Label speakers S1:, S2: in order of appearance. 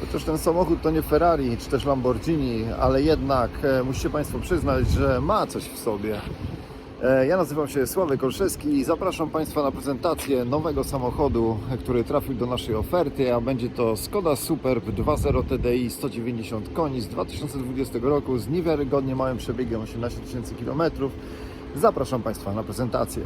S1: Chociaż ten samochód to nie Ferrari czy też Lamborghini, ale jednak e, musicie Państwo przyznać, że ma coś w sobie. E, ja nazywam się Sławek Olszewski i zapraszam Państwa na prezentację nowego samochodu, który trafił do naszej oferty, a będzie to Skoda Superb 2.0 TDI 190 koni z 2020 roku z niewiarygodnie małym przebiegiem 18 tysięcy km. Zapraszam Państwa na prezentację.